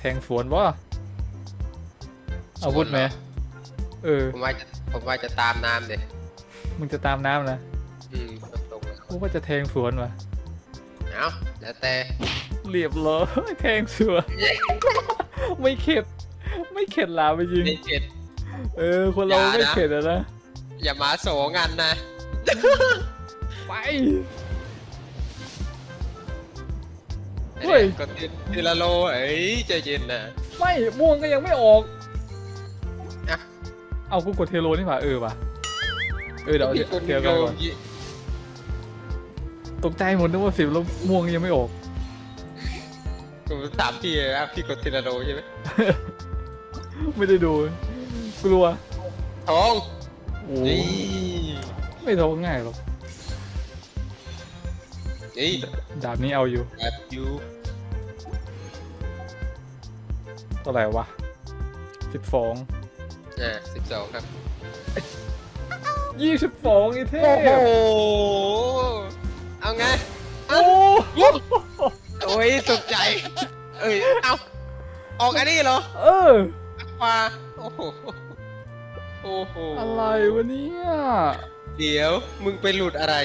แทงสวนวะอาวุธไหมเออ ผมว่าจะผมว่าจะตามน้ำเลยมึงจะตามน้ำนะอืมตรงๆกูว่าจะแทงสวนวะเอาแล้วแต่เรียบร้อยแทงสวนไม่เข็ด ไม่เข็ดหลาไปจริงไม่เจ็ดเออ คนเราอย่านะไม่เข็ดอะนะอย่ามาโสงันนะ ไป เฮ้ย ก็ทีทีละโลเอ้ยใจเย็นนะไม่ม่วงก็ยังไม่ออก อะเอากูกดเทโลนี่หว่าเออว่ะเออเดี๋ยวเอามีคนเทียบกันก่อนตกใจหมดนึกว่าสิบแล้วม่วงยังไม่ออกผมถามพี่นะพี่กดทีละโลใช่ไหมไม่ได้ดูกลัวทองโอ้นี่ไม่ท้องง่ายหรอก นี่ดาบนี้เอาอยู่แบบยูเท่าไหร่วะสิบสองอ่าสิบสองครับยี่สิบสองไอ้เทโอ้โหพเอาไงโอ้โอ้ยตกใจ เอ้ยเอาออกอันนี้เหรอ เออมาโอ้โหโอ้โหอะไรวะเนี่ย เดี๋ยวมึงไปหลุดอะไร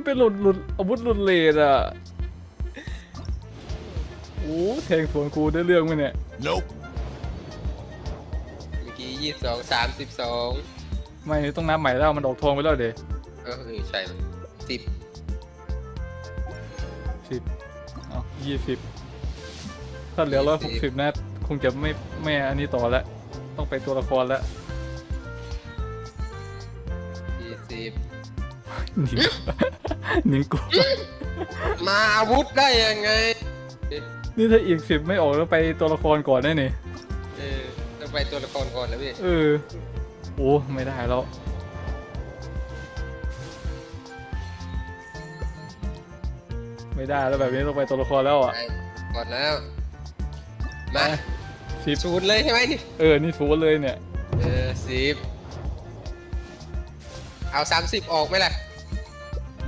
มันเป็นหลุดหลุดอาวุธหลุดเลดอะโอ้แทงสวนกูได้เรื่องไหมเนี่ย Nope. เมื่อกี้ยี่สิบสองสามสิบสองไม่ต้องนับใหม่แล้วมันออกทองไปแล้วเดเออเออใช่สิบสิบอ๋อยี่สิบถ้าเหลือร้อยหกสิบนะคงจะไม่ไม่อันนี้ต่อแล้ว ต้องไปตัวละครแล้วยี่สิบห นิงหนิงกู มาอาวุธได้ยังไง นี่ถ้าอีกสิบไม่ออกแล้วไปตัวละครก่อนได้นี่เออต้องไปตัวละครก่อนแล้วพี่เออ โอ้ ไม่ได้แล้ว ไม่ได้แล้วแบบนี้ต้องไปตัวละครแล้วอะ ไปก่อนแล้ว มาสิบศูนย์เลยใช่ไหมนี่เออ นี่ศูนย์เลยเนี่ย เออสิบเอาสามสิบออกไหมล่ะ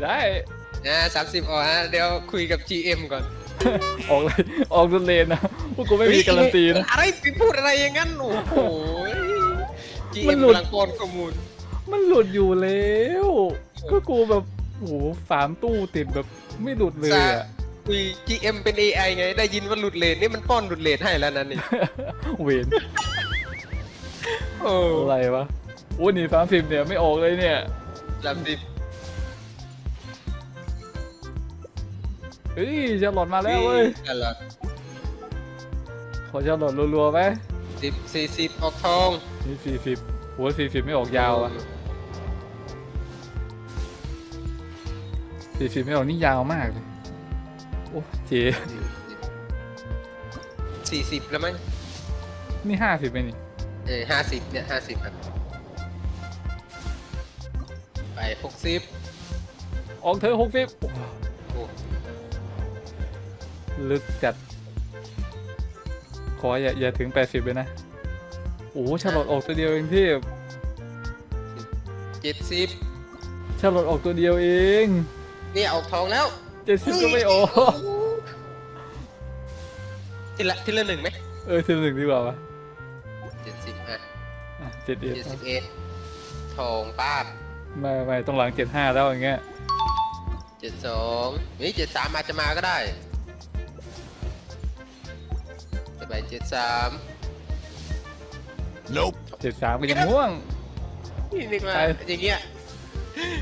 ได้นะสามสิบออกฮะเดี๋ยวคุยกับ GM ก่อนออกเลยออกจนเลนนะพวกกูไม่มีการันตีนะอะไรไปพูดอะไรอย่างนั้นโอ้โห มัน GM หลุด กำลังป้อนข้อมูลมันหลุดอยู่แล้ว ก็กูแบบโอ้โหสามตู้ติดแบบไม่หลุดเลยอะคุย GM เป็น AI ไง ได้ยินว่าหลุดเลนนี่มันป้อนหลุดเลนให้แล้วนั่นนี่เวนโอ้อะไรวะโอ้หนี่สามสิบเนี่ยไม่ออกเลยเนี่ย สามสิบ เฮ้ยจะหลอดมาแล้วเว้ยตลอดขอจะหลอดรัวๆไหมสิบสี่สิบออกทองนี่สี่สิบโหัวสี่สิบไม่ออกยาวอะสี่สิบไม่ออกนี่ยาวมากเลย โอ้เจสี่สิบแล้วมั้งนี่ห้าสิบไปนี่เออห้าสิบเนี่ยห้าสิบครับไปหกสิบออกเธอหกสิบโอ้ ลึกจัด ขออย่าอย่าถึงแปดสิบเลยนะ โอ้ชาลอตออกตัวเดียวเองที่เจ็ดสิบชาลอตออกตัวเดียวเองนี่ออกทองแล้วเจ็ดสิบก็ไม่ออกทีละทีละหนึ่งไหมเออทีละหนึ่งดีกว่าวะเจ็ดสิบอะเจ็ดเอ็ดเจ็ดสิบเอ็ดทองป้าบไม่ไม่ต้องหลังเจ็ดห้าแล้วอย่างเงี้ยเจ็ดสองเฮ้ยเจ็ดสามอาจจะมาก็ได้ จะไปเจ็ดสาม Nope. เจ็ดสามก็ยังม่วง นี่นึกมาไปอย่างเงี้ย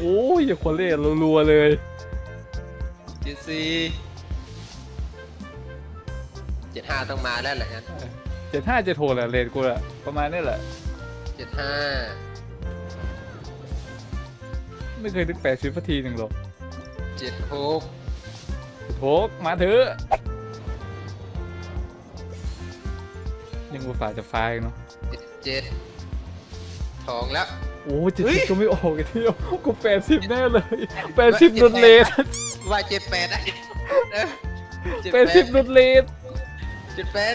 โอ้ยอย่าคนเล่นรัวๆเลยเจ็ดสี่เจ็ดห้าต้องมาแล้วแหละงั้นเจ็ดห้าเจ็ดหกแหละเลนกูแหละประมาณนี้แหละเจ็ดห้าไม่เคยนึกแปดสิบนาทีหนึ่งหรอกเจ็ดหกโถกมาเถอะ ยังกูฝ่าจะฟ้าอีกเนาะเจ็ดเจ็ดทองแล้ว โอ้เจ็ดเฮ้สิย บก็ไม่ออกไอ้เที่ยวกูแปดสิบแน่เลยแปดสิบหลุดเลนว่าเจ็ดแปดอะเออแปดสิบหลุดเลนเจ็ดแปด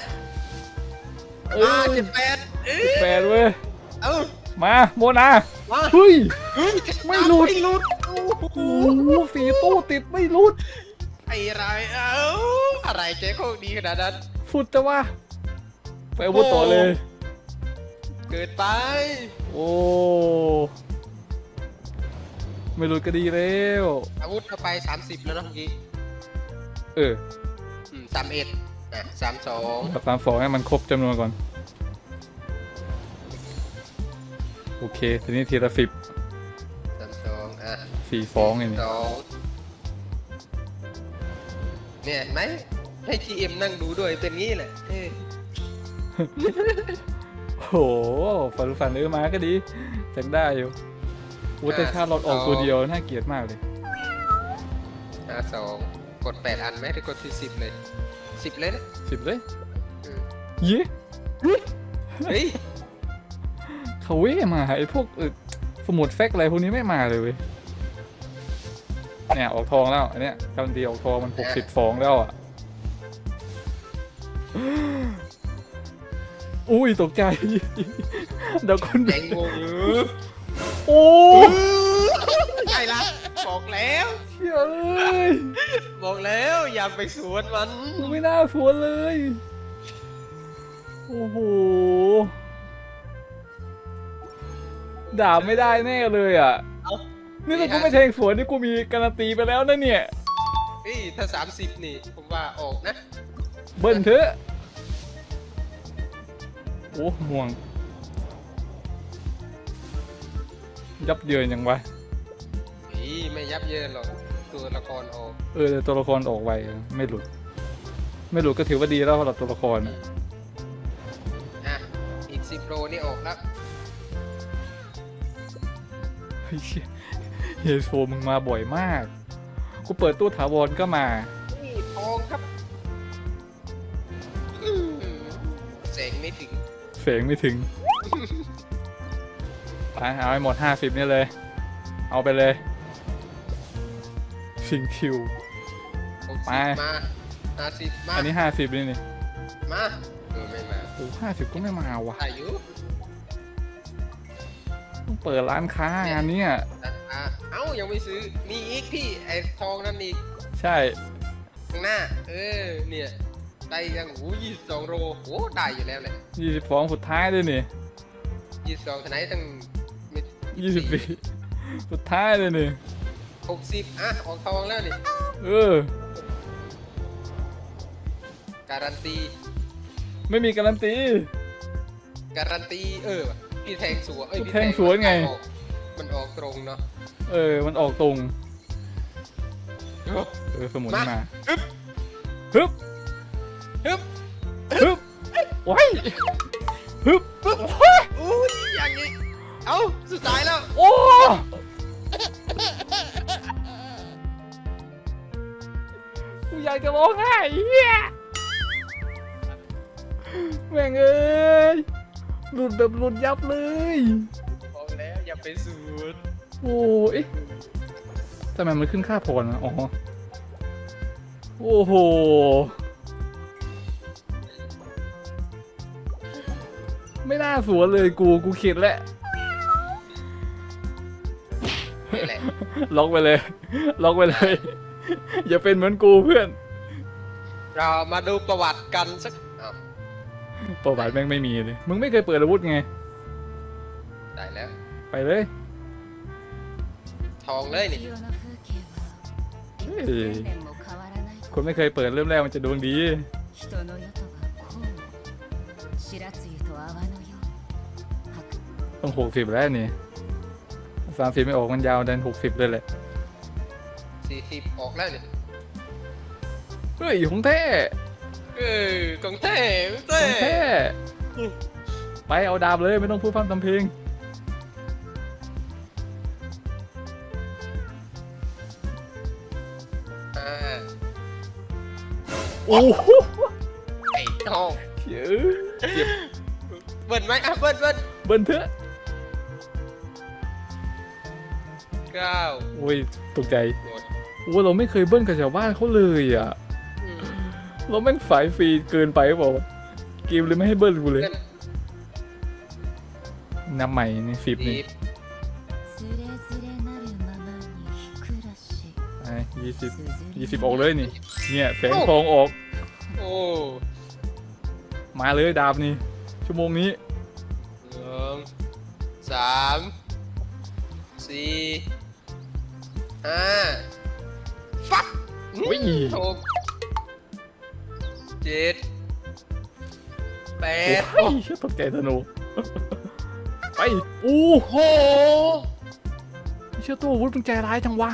เออ่าอเจ็ดแปดเอ้ยแปดเว้ย เอ้ามาโมนามาเฮ้ย เฮ้ยไม่หลุด ไม่หลุดโอ้โหโอ้โหสีตู้ติดไม่หลุดไอ้ไรเอ้าอะไรเจ๊โคตรดีขนาดนั้นโฟฟุตแต่ว่า ไปอาวุธต่อเลย เกิดไปโอ้ ไม่หลุดก็ดีแล้ว อาวุธเอาไป 30 แล้วเนอะเมื่อกี้เอออืมสามเอ็ดอะสามสองแบบสามสองให้มันครบจำนวนก่อน โอเค ทีนี้ทีละสิบสามสองอะสี่ฟองไงนี่สองเนี่ยเห็นไหมให้ GM นั่งดูด้วยเป็นงี้แหละเอ้ยโอ้ โหฝันฝันเออมาก็ดีจักได้อยู่โอ้แต่ถ้าเราออกตัวเดียวน่าเกลียดมากเลยอะสองกดแปดอันไหมหรือกดที่สิบเลยสิบเลยนะสิบเลยอืมเย้เฮ้ยเขาเว้มาไอ้พวกเออสมุดแฟกอะไรพวกนี้ไม่มาเลยเว้ยเนี่ยออกทองแล้วอันเนี้ยการันตีออกทองมันหกสิบฟองแล้วอะ อุ้ยตกใจ เดี๋ยวคนแดงงงเออโอ้ใช่ละบอกแล้ว เชี่ยเอ้ยบอกแล้วอย่าไปสวนมันกูไม่น่าสวนเลย โอ้โห ด่าไม่ได้แน่เลยอะเอ้านี่ถ้ากูไม่แทงสวนนี่กูมีการันตีไปแล้วนะเนี่ยเฮ้ยถ้าสามสิบนี่ ผมว่าออกนะ เบิ้ลเถอะ โอ้ม่วง ยับเยินยังวะเฮ้ยไม่ยับเยินหรอกตัวละครออกเออแต่ตัวละครออกไวไม่หลุด ไม่หลุดก็ถือว่าดีแล้วสำหรับตัวละครอะอะอีกสิบโลนี่ออกแล้วเฮ้ยเชี่ยเฮยโฟมึงมาบ่อยมาก กูเปิดตู้ถาวรก็มานี่ทองครับอืมแสงไม่ถึง เสียงไม่ถึงไปเอาให้หมดห้าสิบนี่เลย เอาไปเลยชิงคิว หกไปสิบมา ห้าสิบมาอันนี้ห้าสิบนี่นี่มาเออไม่มาโอ้ห้าสิบก็ไม่มาว่ะอายุต้องเปิดร้านค้างานเนี้ยอะอะเอ้ายังไม่ซื้อ มีอีกพี่ไอ้ทองนั่นอีกใช่ข้างหน้า เออ เนี่ย ได้ยังโอ้ยี่สิบสองโลโอ้ได้อยู่แล้วแหละยี่สิบฟองสุดท้ายด้วยนี่ยี่สิบสองทนายตั้งยี่สิบปีสุดท้ายเลยนี่หกสิบอะออกทองแล้วนี่เออการันตี ไม่มีการันตี การันตีเออพี่แทงสวนเอ้ยพี่แทงสวนไงออกมันออกตรงเนาะเออ มันออกตรงเออสมุนมามาฮึบฮึบฮึบฮึบ ไว้ฮึบอุ้ยอย่างนี้ เอ้า สุดท้ายแล้ว โอ้กูอยากจะร้องไห้เฮียแม่งเอ้ยหลุดแบบหลุดยับเลย บอกแล้วอย่าไปสวนโอ้เอ๊ะทำไมมันขึ้นค่าพรอะอ๋อ โอ้โห ไม่น่าสวนเลยกู กูเข็ดแล้ว นี่แหละ ล็อกไปเลย ล็อกไปเลย อย่าเป็นเหมือนกูเพื่อน เรามาดูประวัติกันสักเอ้า ประวัติแม่งไม่มีเลย มึงไม่เคยเปิดอาวุธไง ได้แล้ว ไปเลย ทองเลยนี่ 日の風景はいく千年も変わらない คนไม่เคยเปิดเริ่มแรกมันจะดวงดี 人の世とはこう 白露と泡のよう白 ต้องหกสิบแล้วนี่สามสิบไม่ออกมันยาวดันหกสิบเลยแหละ สี่สิบออกแล้วนี่ เฮ้ยของแท้ เออกองเท่เต้ ของแท้ ไปเอาดาบเลยไม่ต้องพูดฟังทำเพลง อ่า โอ้โห ไอ้ทอง เยอะ เจ็บ เบิ้ลไหมอ่ะเบิ้ลเบิ้ล เบิ้ลเถอะ เก้า โอ้ยตกใจ หมด โอ้เราไม่เคยเบิ้ลกับชาวบ้านเขาเลยอ่ะ อืม เราแม่งสายฟรีเกินไปหรือเปล่าวะเกมเลยไม่ให้เบิ้ลกูเลย เบิ้ล นับใหม่ในสิบ สิ นี่ บ つれづれなるままにひくらし ไอ้ยี่สิบ 綴り ยี่สิบออกเลยนี่ เนี่ยแสงทองออก โอ้ มาเลยดาบนี่ ชั่วโมงนี้หนึ่งสามสี่ห้าฟักอุ้ยหกเจ็ดแปโอ้ดยเชี่ยตกใจธนูไปอู้โอ้โหเชื่อตัวอาวุธมึงใจร้ายจังวะ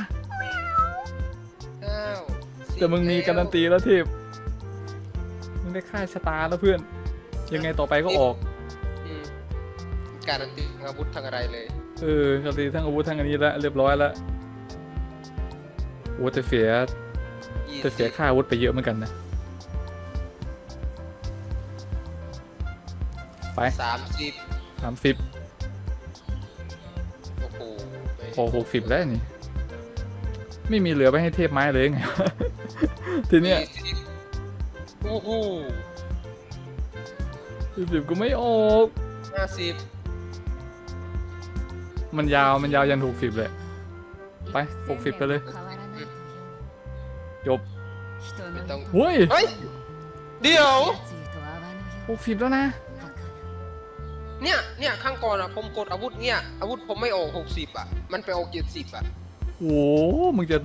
เก้าสิบแต่มึงมีการันตีแล้วทิพมึง ได้ค่าชะตาแล้วเพื่อน ยังไงต่อไปก็ออก อืมการันตีทั้งอาวุธทั้งอะไรเลย เออการันตีทั้งอาวุธทั้งอันนี้แล้วเรียบร้อยแล้วโอ้แต่เสียยี่แต่เสียสิบค่าอาวุธไปเยอะเหมือนกันนะ ไปสามสิบสามสิบโอ้โหไปพอหกสิบแล้วนี่ ไม่มีเหลือไปให้เทพไม้เลยไง ทีเนี้ยยี่สิบ โอ้โหยี่สิบกูไม่ออก ห้าสิบมันยาวมันยาวยันหกสิบเลย ไป60ไปเลย จบไม่ต้องเฮ้ยเฮ้ย เดี๋ยวหกสิบแล้วนะ เนี่ย เนี่ยข้างก่อนอะผมกดอาวุธเนี่ย อาวุธผมไม่ออกหกสิบอะมันไปออกเจ็ดสิบอะโอ้มึงจะ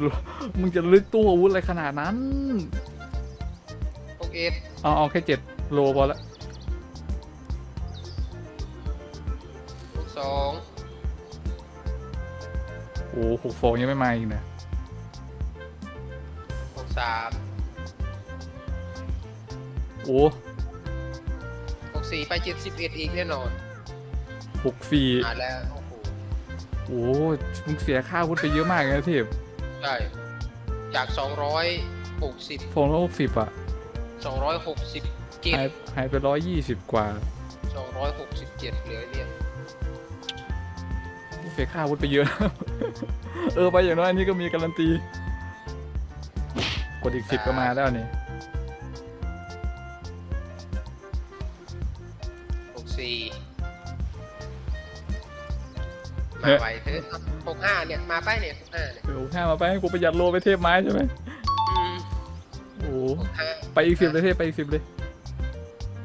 มึงจะลึกตู้อาวุธอะไรขนาดนั้นหก เอ็ดเอาเอาแค่เจ็ดโลพอละหกสองโอ้หกฟองยังไม่มาอีกนะหกสามโอ้หกสี่ไปเจ็ดสิบเอ็ดอีกแน่นอนหกสี่อ่าแล้วโอ้โหโอ้มึงเสียค่าอาวุธไปเยอะมากเลยนะเทพใช่จากสองร้อยหกสิบฟองละหกสิบอะ สองร้อยหกสิบเจ็ดหายหายไปร้อยยี่สิบกว่าสองร้อยหกสิบเจ็ดเหลือเนี่ยเสียค่าอาวุธไปเยอะ เออไปอย่างน้อยอันนี้ก็มีการันตี กดอีกสิบก็มาแล้วนี่หกสี่มาไหวเถอะหกห้าเนี่ย มาไปเนี่ยหกห้าเนี่ยเดี๋ยวห้ามาไปให้กูประหยัดโลไปเทพไม้ใช่ไหมอืมโอ้หกห้า ไปอีกสิบเลยเทพไปอีกสิบเลย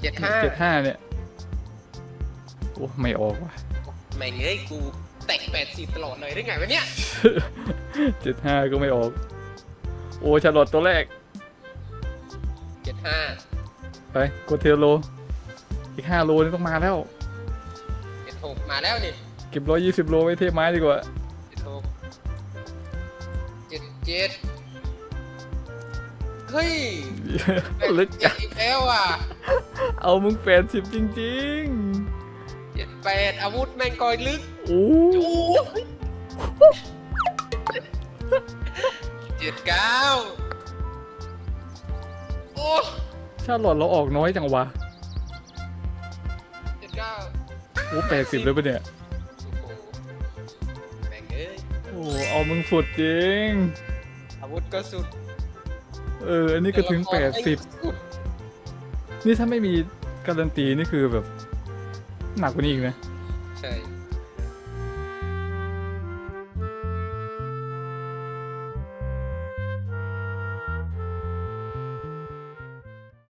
เจ็ดห้าเจ็ดห้าเนี่ยโอ้ไม่ออกว่ะแม่งเอ้ยกูแตะแปดสิบตลอดเลยได้ไงวะเนี่ยเจ็ดห้าก็ไม่ออก โอ้ชาร์ลอตตัวแรกเจ็ดห้าไปกดเทโล อีกห้าโลนี่ต้องมาแล้วเจ็ดหกมาแล้วนี่เก็บร้อยยี่สิบโลไว้เทพไม้ดีกว่าเจ็ดหกเจ็ดเจ็ด เฮ้ยลึกเจ็ดอีกแล้วอะ เอามึงแปดสิบจริงเจ็ดแปดอาวุธแม่งกอยลึกๆโอ้จูเจ็ดเก้าโอ้ชาร์ลอตเราออกน้อยจังวะเจ็ดเก้าโอ้แปดสิบเลยปะเนี่ยโอ้โหแม่งเอ้ยโอ้เอามึงสุดจริง อาวุธก็สุด เออ อันนี้ก็ถึงแปดสิบสุดนี่ถ้าไม่มีการันตีนี่คือแบบ หนักกว่านี้อีกนะ ใช่